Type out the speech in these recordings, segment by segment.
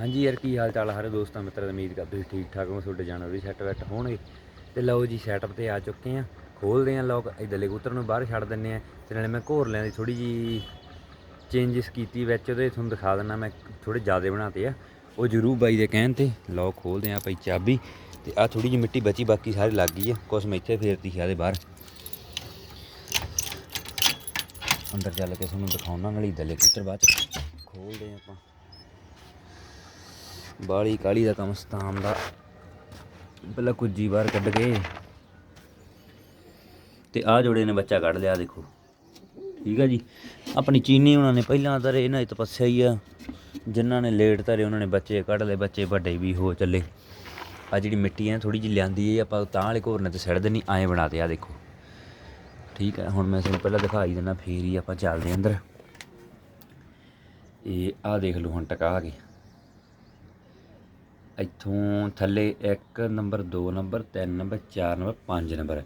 ਹਾਂਜੀ ਯਾਰ, ਕੀ ਹਾਲ ਚਾਲ ਆ ਸਾਰੇ ਦੋਸਤਾਂ, ਮਿੱਤਰਾਂ ਉਮੀਦ ਕਰਦੇ ਤੁਸੀਂ ਠੀਕ ਠਾਕ ਹੋ ਤੁਹਾਡੇ ਜਾਨਵਰ ਵੀ ਸੈੱਟ ਵੈੱਟ ਹੋਣਗੇ। ਤੇ ਲਓ ਜੀ ਸੈਟਅਪ ਤੇ ਆ ਚੁੱਕੇ ਆ ਖੋਲਦੇ ਆ ਲੋਕ ਇਧਰਲੇ ਕਬੂਤਰ ਨੂੰ ਬਾਹਰ ਛੱਡ ਦਿੰਨੇ ਆ ਤੇ ਨਾਲੇ ਮੈਂ ਘੋਰਲਿਆਂ ਦੀ ਥੋੜੀ ਜੀ ਚੇਂਜਸ ਕੀਤੀ ਵਿੱਚ, ਉਹਦੇ ਤੁਹਾਨੂੰ ਦਿਖਾ ਦਿੰਨਾ ਮੈਂ ਥੋੜੇ ਜ਼ਿਆਦਾ ਬਣਾਤੇ ਆ। ਉਹ ਜਰੂਰ ਬਾਈ ਦੇ ਕਹਿਣ ਤੇ ਲੋਕ ਖੋਲਦੇ ਆ ਭਾਈ ਚਾਬੀ। ਤੇ ਆ ਥੋੜੀ ਜਿਹੀ ਮਿੱਟੀ ਬਚੀ, ਬਾਕੀ ਸਾਰੀ ਲੱਗ ਗਈ ਆ। ਕੁਛ ਮੈਂ ਇੱਥੇ ਫੇਰਤੀ ਸੀ ਆਦੇ ਬਾਹਰ। ਅੰਦਰ ਚੱਲ ਕੇ ਤੁਹਾਨੂੰ ਦਿਖਾਉਣਾ, ਨਾਲੇ ਇਧਰਲੇ ਕਬੂਤਰ ਬਾਅਦ ਚ ਖੋਲਦੇ ਆ ਆਪਾਂ। ਬਾਲੀ ਕਾਲੀ ਦਾ ਕੰਮ ਸਤਾਮ ਦਾ। ਪਹਿਲਾਂ ਕੁੱਜੀ ਬਾਹਰ ਕੱਢ ਕੇ ਤੇ ਆ ਜੋੜੇ ਨੇ ਬੱਚਾ ਕੱਢ ਲਿਆ ਦੇਖੋ। ਠੀਕ ਆ ਜੀ? ਆਪਣੀ ਚੀਨੀ ਉਹਨਾਂ ਨੇ ਪਹਿਲਾਂ ਤਾਂ ਇਹਨਾਂ ਦੀ ਤਪੱਸਿਆ ਹੀ ਆ। ਜਿਨ੍ਹਾਂ ਨੇ ਲੇਟ ਧਰੇ, ਉਹਨਾਂ ਨੇ ਬੱਚੇ ਕੱਢ ਲਏ, ਬੱਚੇ ਵੱਡੇ ਵੀ ਹੋ ਚੱਲੇ। ਆ ਜਿਹੜੀ ਮਿੱਟੀ ਹੈ ਥੋੜੀ ਜਿਹੀ ਲਿਆਂਦੀ ਹੈ ਆਪਾਂ ਤਾਂ ਵਾਲੇ ਘੋਰਨੇ ਤੇ ਸੜ ਦੇਣੀ ਐਂ ਬਣਾ ਆ ਦੇਖੋ। ਠੀਕ ਹੈ ਹੁਣ ਮੈਂ ਤੁਹਾਨੂੰ ਪਹਿਲਾਂ ਦਿਖਾਈ ਦਿੰਦਾ, ਫੇਰ ਹੀ ਆਪਾਂ ਚੱਲਦੇ ਹਾਂ ਅੰਦਰ। ਇਹ ਆ ਦੇਖ ਲਓ ਹੁਣ ਟਕਾ ਕੇ। ਇੱਥੋਂ ਥੱਲੇ 1 number 2 number 3 number 4 number 5 number.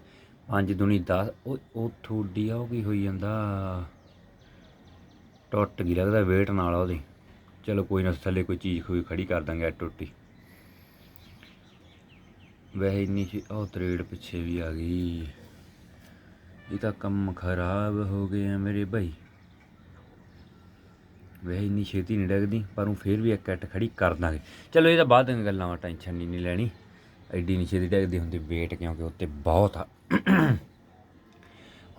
5 ਦੁਨੀ 10 ਉਹ ਉਹ ਥੋੜੀ ਆ, ਉਹ ਕੀ ਹੋਈ ਜਾਂਦਾ? ਟੁੱਟ ਗਈ, ਲੱਗਦਾ ਵੇਟ ਨਾਲ ਉਹਦੀ। ਚਲੋ ਕੋਈ ਨਾ ਥੱਲੇ ਕੋਈ ਚੀਜ਼ ਕੋਈ ਖੜੀ ਕਰ ਦਾਂਗੇ ਟੁੱਟੀ। ਵੈਸੇ ਇੰਨੀ ਉਹ ਤਰੇੜ ਪਿੱਛੇ ਵੀ ਆ ਗਈ। ਇਹ ਤਾਂ ਕੰਮ ਖਰਾਬ ਹੋ ਗਿਆ ਮੇਰੇ ਭਾਈ। ਵੈਸੇ ਇੰਨੀ ਛੇਤੀ ਨਹੀਂ ਡਿੱਗਦੀ, ਪਰ ਉਹ ਫੇਰ ਵੀ ਇੱਕ ਇੱਟ ਖੜੀ ਕਰ ਦਾਂਗੇ। ਚਲੋ, ਇਹ ਤਾਂ ਬਾਅਦ ਦੀਆਂ ਗੱਲਾਂ ਵਾ, ਟੈਨਸ਼ਨ ਨਹੀਂ ਨਹੀਂ ਲੈਣੀ। ਐਡੀ ਨਹੀਂ ਛੇਤੀ ਡਿੱਗਦੀ ਹੁੰਦੀ, ਵੇਟ ਕਿਉਂਕਿ ਉੱਤੇ ਬਹੁਤ ਆ।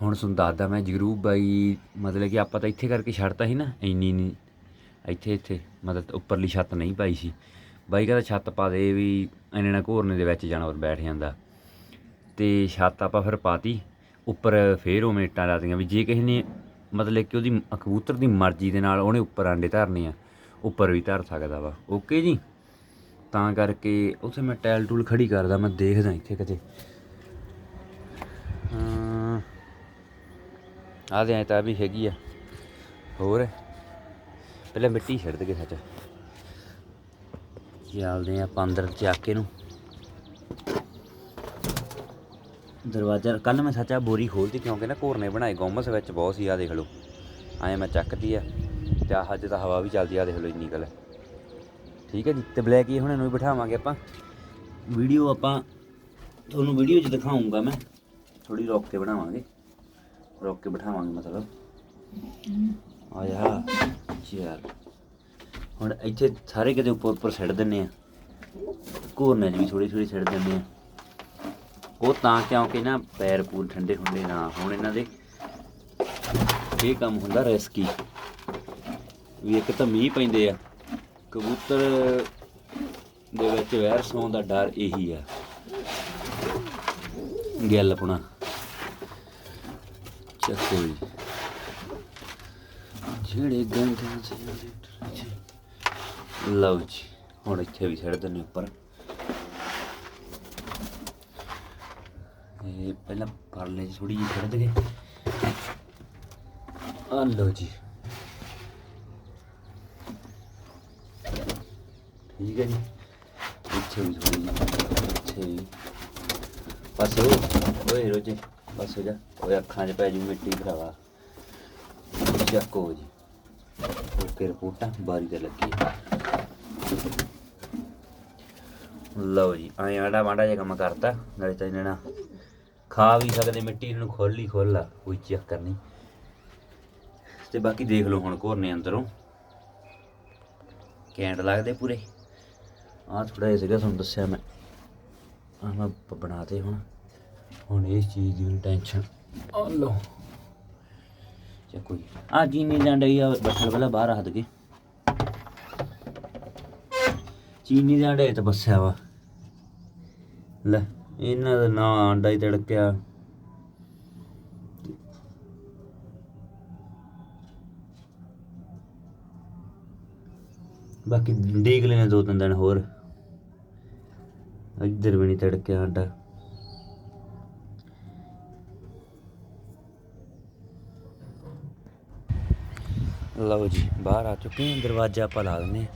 ਹੁਣ ਤੁਹਾਨੂੰ ਦੱਸਦਾ ਮੈਂ ਜਗਰੂਪ ਬਾਈ, ਮਤਲਬ ਕਿ ਆਪਾਂ ਤਾਂ ਇੱਥੇ ਕਰਕੇ ਛੱਡਤਾ ਸੀ ਨਾ, ਇੰਨੀ ਨਹੀਂ ਇੱਥੇ ਇੱਥੇ, ਮਤਲਬ ਉੱਪਰਲੀ ਛੱਤ ਨਹੀਂ ਪਾਈ ਸੀ। ਬਾਈ ਕਹਿੰਦਾ ਛੱਤ ਪਾ ਦੇ ਵੀ ਇੰਨੇ ਨਾਲ ਘੋਰਨੇ ਦੇ ਵਿੱਚ ਜਾਨਵਰ ਬੈਠ ਜਾਂਦਾ। ਤੇ ਛੱਤ ਆਪਾਂ ਫਿਰ ਪਾਤੀ, ਉੱਪਰ ਫੇਰ ਉਹ ਮੇਟਾਂ ਲਾਤੀਆਂ ਵੀ ਜੇ ਕਿਸੇ ਨੇ ਮਤਲਬ ਕਿ ਉਹਦੀ ਕਬੂਤਰ ਦੀ ਮਰਜ਼ੀ ਦੇ ਨਾਲ ਉਹਨੇ ਉੱਪਰ ਆਂਡੇ ਧਰਨੇ ਆ, ਉੱਪਰ ਵੀ ਧਰ ਸਕਦਾ ਵਾ। ਓਕੇ ਜੀ? ਤਾਂ ਕਰਕੇ ਉੱਥੇ ਮੈਂ ਟੈਲ ਟੂਲ ਖੜੀ ਕਰਦਾ, ਮੈਂ ਦੇਖਦਾ ਇੱਥੇ ਕਿਤੇ। ਹਾਂ ਆ ਦੇ ਤਾਂ ਵੀ ਹੈਗੀ ਆ। ਹੋਰ? ਪਹਿਲਾਂ ਮਿੱਟੀ ਛੱਡ ਦੇ ਸੱਚ। ਚੱਲਦੇ ਆ ਆਪਾਂ ਅੰਦਰ ਚੱਕ ਕੇ ਨੂੰ ਦਰਵਾਜ਼ਾ ਕੱਲ ਮੈਂ ਸੱਚਾ ਬੋਰੀ ਖੋਲਤੀ ਕਿਉਂਕਿ ਨਾ ਘੋਰਨੇ ਬਣਾਏ ਗੋਮਸ ਵਿੱਚ ਬਹੁਤ ਸੀ ਆ ਦੇਖ ਲਓ। ਐਂ ਮੈਂ ਚੱਕਦੀ ਆ ਤੇ ਆਹ ਅੱਜ ਤਾਂ ਹਵਾ ਵੀ ਚੱਲਦੀ ਆ ਦੇਖ ਲਓ ਇੰਨੀ ਗੱਲ ਠੀਕ ਹੈ ਜੀ, ਤੇ ਬਲੈਕ ਇਹ ਹੁਣ ਇਹਨੂੰ ਵੀ ਬਿਠਾਵਾਂਗੇ ਆਪਾਂ। ਵੀਡੀਓ ਆਪਾਂ, ਤੁਹਾਨੂੰ ਵੀਡੀਓ 'ਚ ਦਿਖਾਉਂਗਾ ਮੈਂ। ਥੋੜੀ ਰੋਕ ਕੇ ਬਣਾਵਾਂਗੇ। ਰੋਕ ਕੇ ਬਿਠਾਵਾਂਗੇ ਮਤਲਬ। ਆਇਆ ਯਾਰ ਹੁਣ ਇੱਥੇ ਸਾਰੇ ਕਿਤੇ ਉੱਪਰ ਉੱਪਰ ਛੱਡ ਦਿੰਨੇ ਆ। ਘੋਰਨੇ 'ਚ ਵੀ ਥੋੜੀ ਥੋੜੀ ਛੱਡ ਦਿੰਨੇ ਆ। ਉਹ ਤਾਂ ਕਿਉਂਕਿ ਨਾ ਪੈਰ ਪੂਰ ਠੰਡੇ ਠੰਡੇ ਨਾ, ਹੋਣ ਇਹਨਾਂ ਦੇ ਇਹ ਕੰਮ ਹੁੰਦਾ ਰਿਸਕੀ ਵੀ ਇੱਕ ਤਾਂ ਮੀਂਹ ਪੈਂਦੇ ਆ, ਕਬੂਤਰ ਦੇ ਵਿੱਚ ਵੈਰ ਸੌਣ ਦਾ ਡਰ ਇਹੀ ਆ। ਗੱਲ ਆਪਣਾ ਚੱਕੋ ਜੀ। ਜਿਹੜੇ ਗੰਧਾਂ ਸੇ ਲਓ ਜੀ, ਹੁਣ ਇੱਥੇ ਵੀ ਛੱਡ ਦਿੰਦੇ ਉੱਪਰ। ਇਹ ਪਹਿਲਾਂ ਪਰਲੇ ਚ ਥੋੜੀ ਜਿਹੀ ਛੱਡ ਦਗੇ ਆ ਲਓ ਜੀ। ਠੀਕ ਹੈ ਜੀ। ਇੱਥੇ ਵੀ ਥੋੜੀ ਇੱਥੇ ਬਸ ਓਏ ਰੋਜੇ, ਬਸ ਹੋ ਜਾ ਓਏ ਅੱਖਾਂ 'ਚ ਪੈ ਜੂ ਮਿੱਟੀ ਭਰਾਵਾ। ਚੱਕੋ ਜੀ। ਓਕੇ, ਰਿਪੋਰਟਾਂ ਬਾਰੀ ਤੇ ਲੱਗੀ। ਹੈ। ਲਓ ਜੀ ਐਂ ਆਂਡਾ ਵਾਂਡਾ ਜਿਹਾ ਕੰਮ ਕਰਤਾ, ਨਾਲੇ ਤਾਂ ਇਹਨਾਂ ਖਾ ਵੀ ਸਕਦੇ, ਮਿੱਟੀ ਇਹਨਾਂ ਨੂੰ ਖੋਲ ਲਾ, ਕੋਈ ਚੱਕਰ ਨਹੀਂ। ਤੇ ਬਾਕੀ ਦੇਖ ਲਓ ਹੁਣ ਘੋਰਨੇ ਅੰਦਰੋਂ। ਕੈਂਟ ਲੱਗਦੇ ਪੂਰੇ। ਆਹ ਥੋੜਾ ਜਿਹਾ ਸੀਗਾ, ਤੁਹਾਨੂੰ ਦੱਸਿਆ ਮੈਂ। ਆਹ ਮੈਂ ਬ- ਬਣਾਤੇ ਹੁਣ। ਹੁਣ ਇਸ ਚੀਜ਼ ਦੀ ਟੈਨਸ਼ਨ ਆ ਲਓ। ਚਾ ਕੋਈ ਆ ਜੀਨੀ ਜਾਂਡੇ ਆ, ਬੱਠਲ ਪਹਿਲਾਂ ਬਾਹਰ ਰੱਖ ਦਗੇ ਚੀਨੀ ਦਾ ਅੰਡਾ ਤਾਂ ਬੱਸਿਆ ਵਾ। ਲੈ। ਇਹਨਾਂ ਦਾ ਨਾਂ ਆਂਡਾ ਹੀ ਤੜਕਿਆ। ਬਾਕੀ ਡੀਕ ਲੈਣੇ ਦੋ ਤਿੰਨ ਦਿਨ ਹੋਰ। ਇੱਧਰ ਵੀ ਨਹੀਂ ਤੜਕਿਆ ਆਂਡਾ। ਲਓ ਜੀ, ਬਾਹਰ ਆ ਚੁੱਕੇ ਹਾਂ, ਦਰਵਾਜ਼ਾ ਆਪਾਂ ਲਾ ਦਿੰਨੇ ਹਾਂ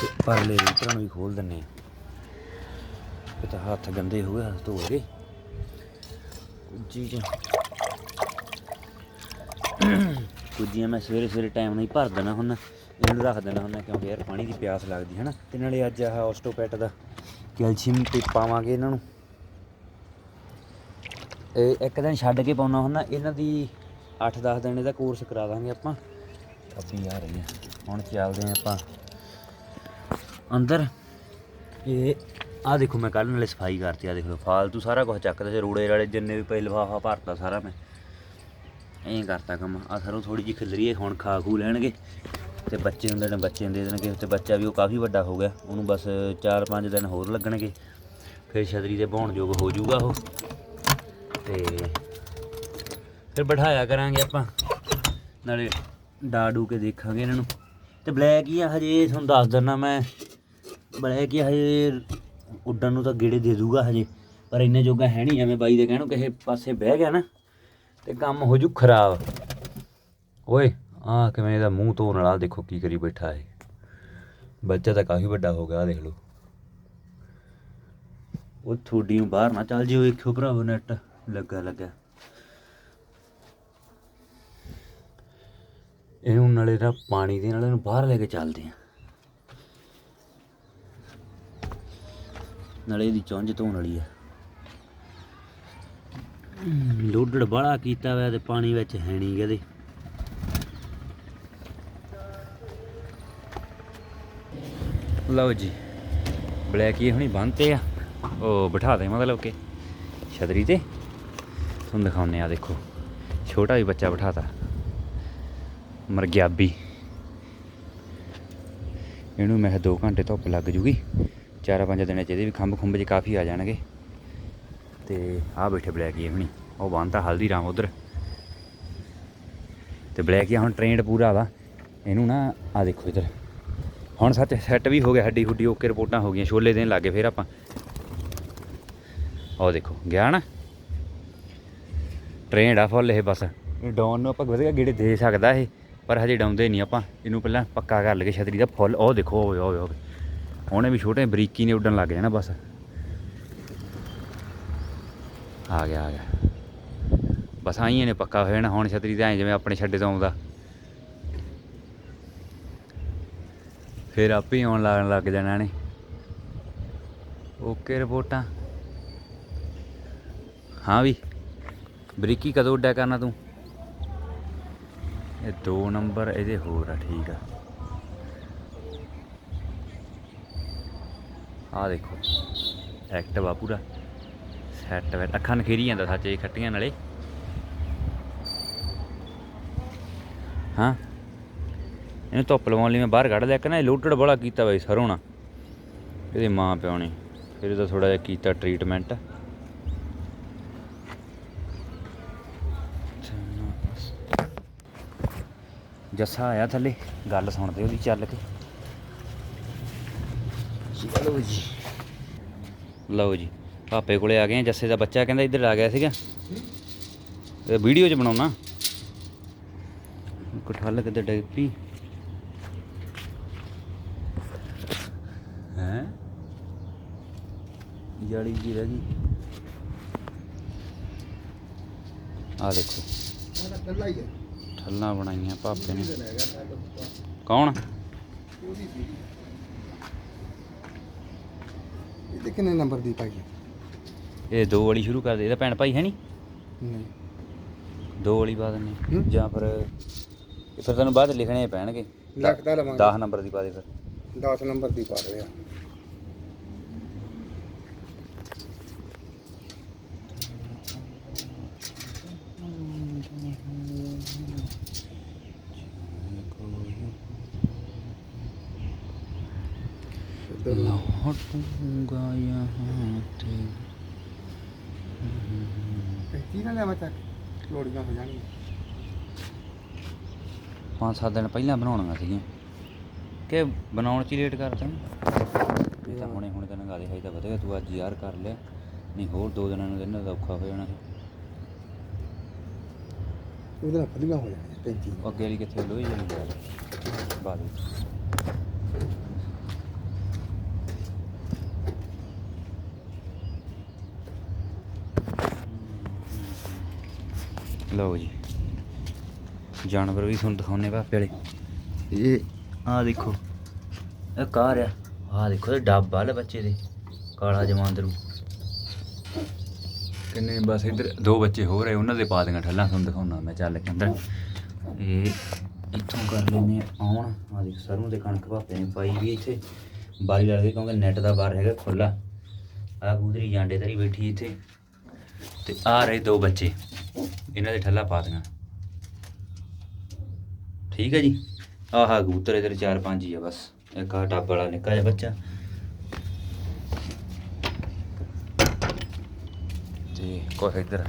ਤੇ ਪਰਲੇ ਰੀਤਰਾਂ ਨੂੰ ਵੀ ਖੋਲ ਦਿੰਨੇ ਹਾਂ। ਇਹ ਤਾਂ ਹੱਥ ਗੰਦੇ ਹੋ ਗਏ ਹੱਥ ਧੋ ਕੇ। ਜੀ। ਜੀ ਮੈਂ ਸਵੇਰੇ ਸਵੇਰੇ ਟਾਈਮ ਨਾਲ ਭਰ ਦੇਣਾ ਹੁਣ। ਇਹਨੂੰ ਰੱਖ ਦੇਣਾ ਹੁੰਦਾ ਕਿਉਂਕਿ ਯਾਰ ਪਾਣੀ ਦੀ ਪਿਆਸ ਲੱਗਦੀ ਹੈ ਨਾ ਤੇ ਨਾਲੇ ਅੱਜ ਆਹ ਆਸਟੋਪੈਟ ਦਾ ਕੈਲਸ਼ੀਅਮ ਤੇ ਪਾਵਾਂਗੇ ਇਹਨਾਂ ਨੂੰ। ਇਹ ਇੱਕ ਦਿਨ ਛੱਡ ਕੇ ਪਾਉਣਾ ਹੁੰਦਾ, ਇਹਨਾਂ ਦੀ 8-10 ਦਿਨ ਇਹਦਾ ਕੋਰਸ ਕਰਾ ਦਾਂਗੇ ਆਪਾਂ। ਅੱਬੀ ਆ ਰਹੀ ਹੈ। ਹੁਣ ਚੱਲਦੇ ਹਾਂ ਆਪਾਂ ਅੰਦਰ। ਇਹ ਆਹ ਦੇਖੋ ਮੈਂ ਕੱਲ ਨਾਲੇ ਸਫ਼ਾਈ ਕਰਤੀ ਆ ਦੇਖ ਲਓ ਫਾਲਤੂ ਸਾਰਾ ਕੁਝ ਚੱਕਦਾ ਸੀ, ਰੋੜੇ ਵਾਲੇ ਜਿੰਨੇ ਵੀ ਪਏ ਲਿਫਾਫਾ ਭਰਤਾ ਸਾਰਾ ਮੈਂ। ਐਂ ਕਰਤਾ ਕੰਮ ਆ ਸਰੋਂ ਥੋੜੀ ਜਿਹੀ ਖਿਲਰੀ ਹੁਣ ਖਾ ਖੂ ਲੈਣਗੇ। ਤੇ ਬੱਚੇ ਹੁੰਦੇ ਨੇ, ਬੱਚੇ ਦੇ ਦੇਣਗੇ, ਤੇ ਬੱਚਾ ਵੀ ਉਹ ਕਾਫੀ ਵੱਡਾ ਹੋ ਗਿਆ, ਉਹਨੂੰ ਬਸ 4-5 ਦਿਨ ਹੋਰ ਲੱਗਣਗੇ। ਫਿਰ ਛਤਰੀ ਦੇ ਬਹਾਉਣ ਯੋਗ ਹੋ ਜਾਊਗਾ ਉਹ। ਤੇ ਫਿਰ ਬਿਠਾਇਆ ਕਰਾਂਗੇ ਆਪਾਂ, ਨਾਲੇ ਡਾਡੂ ਕੇ ਦੇਖਾਂਗੇ ਇਹਨਾਂ ਨੂੰ। ਤੇ ਬਲੈਕ ਹੀ ਆ ਹਜੇ, ਤੁਹਾਨੂੰ ਦੱਸ ਦਿੰਦਾ ਮੈਂ। ਬਲੈਕ ਹੀ ਆ ਹਜੇ ਉੱਡਣ ਨੂੰ ਤਾਂ ਗੇੜੇ ਦੇ ਦੂਗਾ ਹਜੇ, ਪਰ ਇੰਨੇ ਜੋਗਾ ਹੈ ਨਹੀਂ, ਐਵੇਂ ਬਾਈ ਦੇ ਕਹਿਣੋ ਕਿਸੇ ਪਾਸੇ ਬਹਿ ਗਿਆ ਨਾ, ਤੇ ਕੰਮ ਹੋ ਜੂ ਖਰਾਬ। ਓਏ ਆ ਕਿਵੇਂ ਇਹਦਾ ਮੂੰਹ ਧੋਣ ਵਾਲਾ, ਦੇਖੋ ਕੀ ਕਰੀ ਬੈਠਾ ਹੈ ਬੱਚਾ ਤਾਂ ਕਾਫੀ ਵੱਡਾ ਹੋ ਗਿਆ, ਆਹ ਦੇਖ ਲਓ। ਉਹ ਥੋੜੀ ਨੂੰ ਬਾਹਰ ਨਾ ਚੱਲ ਜਿਓ, ਵੇਖਿਓ ਭਰਾਵੋ ਨੈਟ ਲੱਗਾ ਲੱਗਾ। ਇਹਨੂੰ ਨਾਲੇ ਦਾ ਪਾਣੀ ਦੇ ਨਾਲ ਇਹਨੂੰ ਬਾਹਰ ਲੈ ਕੇ ਚੱਲਦੇ ਆ। ਨਾਲੇ ਇਹਦੀ ਚੁੰਝ ਧੋਣ ਵਾਲੀ ਆ। ਲੋਡੜ ਬਾਲਾ ਕੀਤਾ ਹੋਇਆ ਤੇ ਪਾਣੀ ਵਿੱਚ ਹੈ ਨਹੀਂ ਕਦੇ। ਲਓ ਜੀ ਬਲੈਕ ਇਹ ਹੁਣੀ ਬੰਨਤੇ ਆ। ਉਹ ਬਿਠਾ ਦੇ ਮਤਲਬ ਕਿ ਛਤਰੀ ਤੇ। ਤੁਹਾਨੂੰ ਦਿਖਾਉਂਦੇ ਆ ਦੇਖੋ ਛੋਟਾ ਵੀ ਬੱਚਾ ਬਿਠਾਤਾ। ਮਰਗਿਆਬੀ। ਇਹਨੂੰ ਮੈਂ 2 ਘੰਟੇ ਧੁੱਪ ਲੱਗ ਜੂਗੀ। ਚਾਰਾਂ ਪੰਜ ਦਿਨਾਂ ਚ ਇਹਦੇ ਵੀ ਖੰਭ ਖੁੰਭ ਚ ਕਾਫੀ ਆ ਜਾਣਗੇ। ਤੇ ਆਹ ਬੈਠੇ ਬਲੈਕ ਹੀ ਹੁਣੀ ਉਹ ਬੰਨਤਾ ਹਲਦੀਰਾਮ ਉਧਰ। ਤੇ ਬਲੈਕ ਹੀ ਹੁਣ ਟ੍ਰੇਨਡ ਪੂਰਾ ਵਾ, ਇਹਨੂੰ ਨਾ ਆ ਦੇਖੋ ਇਧਰ। ਹੁਣ ਸੱਚ ਸੈੱਟ ਵੀ ਹੋ ਗਿਆ ਹੱਡੀ ਹੁੱਡੀ, ਓਕੇ ਰਿਪੋਰਟਾਂ ਹੋ ਗਈਆਂ, ਛੋਲੇ ਦੇਣ ਲੱਗੇ ਫਿਰ ਆਪਾਂ। ਉਹ ਦੇਖੋ, ਗਿਆ ਨਾ? ਟ੍ਰੇਨਡ ਆ ਫੁੱਲ ਇਹ ਬਸ। ਇਹ ਨੂੰ ਆਪਾਂ ਵਧੀਆ ਗੇੜੇ ਦੇ ਸਕਦਾ ਇਹ, ਪਰ ਹਜੇ ਡਾਉਂਦੇ ਨਹੀਂ ਆਪਾਂ। ਇਹਨੂੰ ਪਹਿਲਾਂ ਪੱਕਾ ਕਰ ਲਗੇ ਛਤਰੀ ਦਾ ਫੁੱਲ ਉਹ ਦੇਖੋ, ਓਏ ਓਏ ਓਏ। ਉਹਨੇ ਵੀ ਛੋਟੇ ਬਰੀਕੀ ਨੇ ਉੱਡਣ ਲੱਗ ਜਾਣਾ ਬਸ। ਆ ਗਿਆ ਆ ਗਿਆ। ਬਸ ਆਈਆਂ ਨੇ ਪੱਕਾ ਹੋ ਜਾਣਾ, ਹੁਣ ਛਤਰੀ ਤੇ ਐਂ ਜਿਵੇਂ ਆਪਣੇ ਛੱਡੇ ਤੋਂ ਆਉਂਦਾ। ਫਿਰ ਆਪੇ ਆਉਣ ਲੱਗ ਲੱਗ ਜਾਣਾ ਨੇ ਓਕੇ ਰਿਪੋਰਟਾਂ। ਹਾਂ ਵੀ, ਬਰੀਕੀ ਕਦੋਂ ਉੱਡਿਆ ਕਰਨਾ ਤੂੰ? ਇਹ ਦੋ ਨੰਬਰ, ਇਹਦੇ ਹੋਰ ਆ, ਠੀਕ ਆ। ਆ ਦੇਖੋ। ਐਕਟਿਵ ਆ ਪੂਰਾ। ਸੈੱਟ ਵੈ। ਅੱਖਾਂ ਨਖੇਰੀ ਜਾਂਦਾ ਸੱਚ ਖੱਟੀਆਂ ਨਾਲੇ। ਹਾਂ। ਇਹਨੂੰ ਧੁੱਪ ਲਵਾਉਣ ਲਈ ਮੈਂ ਬਾਹਰ ਕੱਢ ਲਿਆ। ਕਹਿੰਦਾ ਨਾ ਇਹ ਲੋਟੜ ਬੜਾ ਕੀਤਾ ਬਈ ਸਰੋਣਾ ਇਹਦੇ ਮਾਂ ਪਿਓ ਨੇ। ਫਿਰ ਇਹਦਾ ਥੋੜਾ ਜਿਹਾ ਕੀਤਾ ਟ੍ਰੀਟਮੈਂਟ ਜੱਸਾ ਆਇਆ ਥੱਲੇ। ਗੱਲ ਸੁਣਦੇ ਉਹਦੀ ਚੱਲ ਕੇ। ਚਲੋ ਜੀ। ਲਓ ਜੀ। ਪਾਪੇ ਕੋਲੇ ਆ ਗਏ ਆ, ਜੱਸੇ ਦਾ ਬੱਚਾ ਕਹਿੰਦਾ ਇੱਧਰ ਆ ਗਿਆ ਸੀਗਾ। ਵੀਡੀਓ 'ਚ ਬਣਾਉਣਾ। ਕਠਲ ਕਿਤੇ ਡਿੱਗ ਪਈ। ਹੈ? ਜਾਲੀ ਜੀ ਰਹਿ ਗਈ। ਆ ਦੇਖੋ। ਕੱਲਾ ਹੀ ਹੈ ਠੱਲਾਂ ਬਣਾਈਆਂ ਪਾਪੇ ਨੇ। ਕੌਣ? ਉਹਦੀ ਸੀ ਇਹਦੇ ਕਿੰਨੇ ਨੰਬਰ ਦੀ ਪਾਈ ਹੈ? ਇਹ ਦੋ ਵਾਲੀ ਸ਼ੁਰੂ ਕਰ ਦੇ ਇਹਦਾ ਭੈਣ ਭਾਈ ਹੈ ਨਹੀਂ ਨਹੀਂ। ਦੋ ਵਾਲੀ ਪਾ ਦਿੰਨੇ ਹੂੰ। ਜਾਂ ਫਿਰ ਫਿਰ ਤੈਨੂੰ ਬਾਅਦ ਲਿਖਣੇ ਪੈਣਗੇ। ਲੱਗਦਾ ਲਵਾਂਗੇ। 10 ਨੰਬਰ ਦੀ ਪਾ ਦੇ ਫਿਰ। 10 ਨੰਬਰ ਦੀ ਪਾ ਰਿਹਾ लौटूंगा यहाँ ते ਕੀ ਨਾ ਲਿਆਵਾਂ ਚੱਕ ਲੋੜੀਆਂ ਹੋ ਜਾਣਗੀਆਂ ਪੰਜ ਸੱਤ ਦਿਨ ਪਹਿਲਾਂ ਬਣਾਉਣੀਆਂ ਸੀਗੀਆਂ ਕਿ ਬਣਾਉਣ ਚ ਲੇਟ ਕਰਤਾ ਇਹ ਤਾਂ ਹੁਣੇ ਹੁਣੇ ਤਾਂ ਨਗਾ ਦੇ ਹੈ ਤਾਂ ਵਧੀਆ ਤੂੰ ਅੱਜ ਯਾਰ ਕਰ ਲਿਆ ਨਹੀਂ ਹੋਰ ਦੋ ਦਿਨਾਂ ਨੂੰ ਇਹਨਾਂ ਦਾ ਔਖਾ ਹੋ ਜਾਣਾ ਸੀ ਉਹਦੇ ਨਾਲ ਫਲੀਆਂ ਹੋ ਜਾਣੀਆਂ ਪੈਂਤੀ ਉਹ ਅੱਗੇ ਵਾਲੀ ਕਿੱਥੇ ਲੋਈ ਜਾਂਦੀ ਯਾਰ ਬਾਅਦ ਵਿੱਚ ਲਓ ਜੀ। ਜਾਨਵਰ ਵੀ ਤੁਹਾਨੂੰ ਦਿਖਾਉਣੇ ਪਾਪੇ ਵਾਲੇ। ਇਹ ਆ ਦੇਖੋ। ਇਹ ਕਾਰ ਆ। ਆ ਦੇਖੋ ਇਹ ਡੱਬ ਵਾਲੇ ਬੱਚੇ ਦੇ ਕਾਲਾ ਜਮਾਂਦਰੂ ਕਿੰਨੇ ਬਸ ਇੱਧਰ ਦੋ ਬੱਚੇ ਹੋ ਰਹੇ ਉਹਨਾਂ ਦੇ ਪਾ ਦੇਗਾ ਠੱਲਾਂ ਤੁਹਾਨੂੰ ਦਿਖਾਉਣਾ ਮੈਂ ਚੱਲ ਕੇ ਅੰਦਰ। ਇਹ ਇੱਥੋਂ ਕਰ ਲੈਨੇ ਆਉਣ। ਆ ਦੇਖ ਸਰੋਂ ਦੇ ਕਣਕ ਭਾਪੇ ਨੇ ਪਾਈ ਵੀ ਇੱਥੇ। ਬਾਰੀ ਲਾ ਕੇ ਕਿਉਂਕਿ ਨੈਟ ਦਾ ਬਾਰ ਹੈਗਾ ਖੁੱਲਾ ਆ ਗੁਦਰੀ ਜਾਂਡੇ ਤੇਰੀ ਬੈਠੀ ਇੱਥੇ। ਤੇ ਆ ਰਹੇ ਦੋ ਬੱਚੇ। ਇਹਨਾਂ ਦੇ ਠੱਲਾ ਪਾ ਦੇਣਾ। ਠੀਕ ਹੈ ਜੀ? ਆਹ ਕਬੂਤਰ, ਇਧਰ ਚਾਰ ਪੰਜ ਹੀ ਆ ਬਸ। ਇੱਕ ਆ ਟੱਬ ਵਾਲਾ ਨਿੱਕਾ ਜਿਹਾ ਬੱਚਾ। ਤੇ ਕੋਈ ਇਧਰ।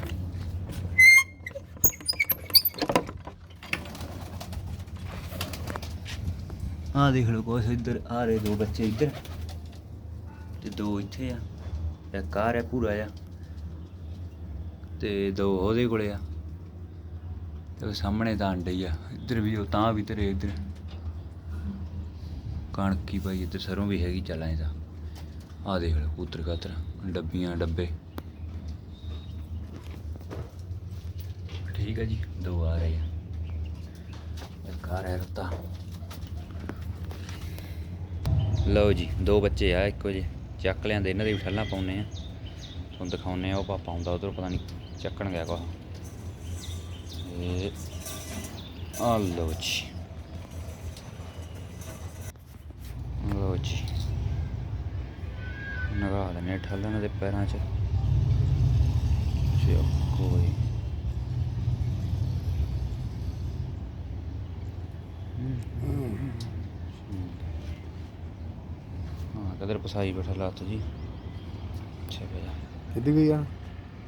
ਆ ਦੇਖ ਲਓ ਕੋਈ ਇੱਧਰ ਆ ਰਹੇ ਦੋ ਬੱਚੇ ਇੱਧਰ। ਤੇ ਦੋ ਇੱਥੇ ਆ। ਇੱਕ ਕਾਰ ਹੈ ਪੂਰਾ ਆ ਤੇ ਦੋ ਉਹਦੇ ਕੋਲੇ ਆ। ਤੇ ਉਹ ਸਾਹਮਣੇ ਤਾਂ ਅੰਡੇ ਹੀ ਆ। ਇੱਧਰ ਵੀ ਉਹ, ਤਾਂ ਵੀ ਤੇਰੇ ਇੱਧਰ। ਕਣਕ ਹੀ ਭਾਈ ਇੱਧਰ ਸਰੋਂ ਵੀ ਹੈਗੀ, ਚੱਲਾਂ ਇਹਦਾ ਆ ਦੇਖ ਲਓ ਕੂਤਰ ਕਾਤਰ ਡੱਬੀਆਂ, ਡੱਬੇ। ਠੀਕ ਹੈ ਜੀ, ਦੋ ਆ ਰਹੇ ਆ। ਇੱਕ ਆ ਰਿਹਾ ਰਤਾ। ਲਓ ਜੀ, ਦੋ ਬੱਚੇ ਆ ਇੱਕੋ ਜਿਹੇ। ਚੱਕ ਲਿਆਂਦੇ, ਇਹਨਾਂ ਦੇ ਵੀ ਠੱਲਾਂ ਪਾਉਨੇ ਆ। ਤੁਹਾਨੂੰ ਦਿਖਾਉਨੇ ਆ, ਉਹ ਪਾਪਾ ਆਉਂਦਾ ਉਧਰ, ਪਤਾ ਨਹੀਂ ਚੱਕਣ ਗਿਆ ਕੋ ਇਹ ਆ ਲਓ ਜੀ। ਲਓ ਜੀ। ਨਗਾ ਦਨੇ ਠੱਲਾਂ ਦੇ ਪੈਰਾਂ 'ਚ। ਕੋਈ ਹਾਂ ਕਦਰ ਪਸਾਈ ਬੈਠਾ ਲੱਤ ਜੀ। ਅੱਛਾ ਭਈਆ ਕਿੱਦੀ ਗਈ ਆ?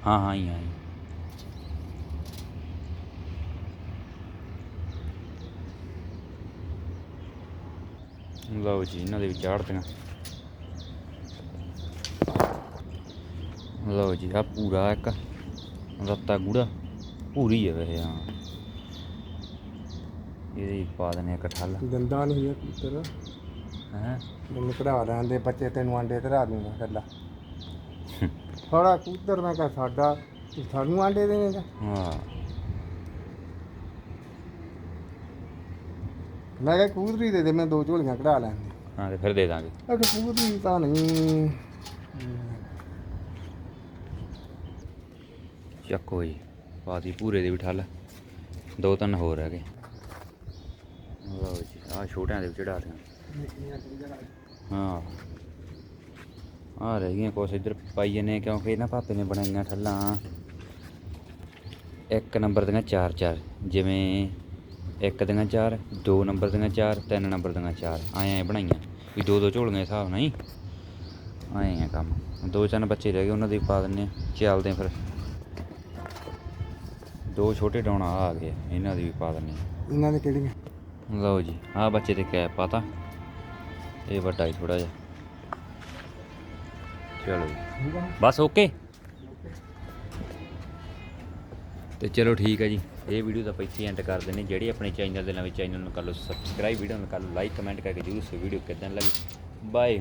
ਹਾਂ ਹਾਂ ਹੀ ਹਾਂ ਹੀ ਲਓ ਜੀ ਇਹਨਾਂ ਦੇ ਵੀ ਚਾੜਤੀਆਂ ਲਓ ਜੀ ਆ ਪੂਰਾ ਇੱਕ ਰੱਤਾ ਗੂੜਾ। ਪੂਰੀ ਹੈ ਵੈਸੇ ਹਾਂ। ਇਹਦੇ ਪਾ ਦਨੇ ਇੱਕ ਠੱਲ। ਦੰਦਾਂ ਨਹੀਂ ਹੈ ਕਬੂਤਰ। ਹੈ? ਮੈਨੂੰ ਕਢਾ ਲੈਂਦੇ ਬੱਚੇ ਤੈਨੂੰ ਆਂਡੇ ਧਰਾ ਦੂੰਗਾ ਕੱਲਾ ਥੋੜਾ ਕਬੂਤਰ ਮੈਂ ਕਹਾ ਸਾਡਾ ਤੂੰ ਸਾਨੂੰ ਆਂਡੇ ਦੇਵੇਂਗਾ। ਹਾਂ। ਮੈਂ ਕਿਹਾ ਕਬੂਤਰੀ ਦੇ ਦੇ ਮੈਂ ਦੋ ਝੋਲੀਆਂ ਕਢਾ ਲੈਂਦੇ। ਹਾਂ ਤੇ ਫਿਰ ਦੇ ਦਾਂਗੇ। ਆ ਕਬੂਤਰੀ ਤਾਂ ਨਹੀਂ। ਚੱਕੋ ਜੀ ਪਾਤੀ ਪੂਰੇ ਦੇ ਵੀ ਠੱਲ। ਦੋ ਤਿੰਨ ਹੋਰ ਰਹਿ ਗਏ। ਲਓ ਜੀ ਆ ਛੋਟਿਆਂ ਦੇ ਵੀ ਚੜਾ ਦਿਆਂ। ਹਾਂ। ਆ ਰਹਿ ਗਈਆਂ ਕੁਛ ਇੱਧਰ ਪਾਈ ਜਨੇ ਕਿਉਂਕਿ ਇਹਨਾਂ ਪਾਪੇ ਨੇ ਬਣਾਈਆਂ ਠੱਲਾਂ। ਇੱਕ ਨੰਬਰ ਦੀਆਂ ਚਾਰ ਚਾਰ ਜਿਵੇਂ ਇੱਕ ਦੀਆਂ ਚਾਰ ਦੋ ਨੰਬਰ ਦੀਆਂ ਚਾਰ ਤਿੰਨ ਨੰਬਰ ਦੀਆਂ ਚਾਰ। ਆਏ ਐ ਬਣਾਈਆਂ। ਵੀ ਦੋ ਦੋ ਝੋਲੀਆਂ ਦੇ ਹਿਸਾਬ ਨਾਲ ਹੀ। ਆਏ ਆ ਕੰਮ। ਦੋ ਤਿੰਨ ਬੱਚੇ ਰਹਿ ਗਏ ਉਹਨਾਂ ਦੇ ਪਾ ਦਿੰਨੇ ਆ ਚੱਲਦੇ ਆ ਫਿਰ। ਦੋ ਛੋਟੇ ਡਾਉਣਾ ਆ ਗਏ ਇਹਨਾਂ ਦੀ ਵੀ ਪਾ ਦਿੰਨੇ ਆ ਇਹਨਾਂ ਦੇ ਕਿਹੜੀਆਂ? ਲਓ ਜੀ ਆਹ ਬੱਚੇ ਤੇ ਕੈਪ ਪਾਤਾ। ਇਹ ਵੱਡਾ ਹੀ ਥੋੜਾ ਜਿਹਾ। ਚਲੋ ਆ। ਬਸ ਓਕੇ? ਤੇ ਚਲੋ ਠੀਕ ਹੈ ਜੀ। ਇਹ ਵੀਡੀਓ ਤਾਂ ਆਪਾਂ ਇੱਥੇ ਐਂਡ ਕਰ ਦਿੰਦੇ ਜਿਹੜੇ ਆਪਣੇ ਚੈਨਲ ਦੇ ਨਵੇਂ ਚੈਨਲ ਨੂੰ ਕਰ ਲਓ ਸਬਸਕ੍ਰਾਈਬ ਵੀਡੀਓ ਨੂੰ ਕਰ ਲਓ ਲਾਈਕ ਕਮੈਂਟ ਕਰਕੇ ਜਰੂਰ ਸੇ ਵੀਡੀਓ ਕਿਦਾਂ ਲੱਗੀ। ਬਾਏ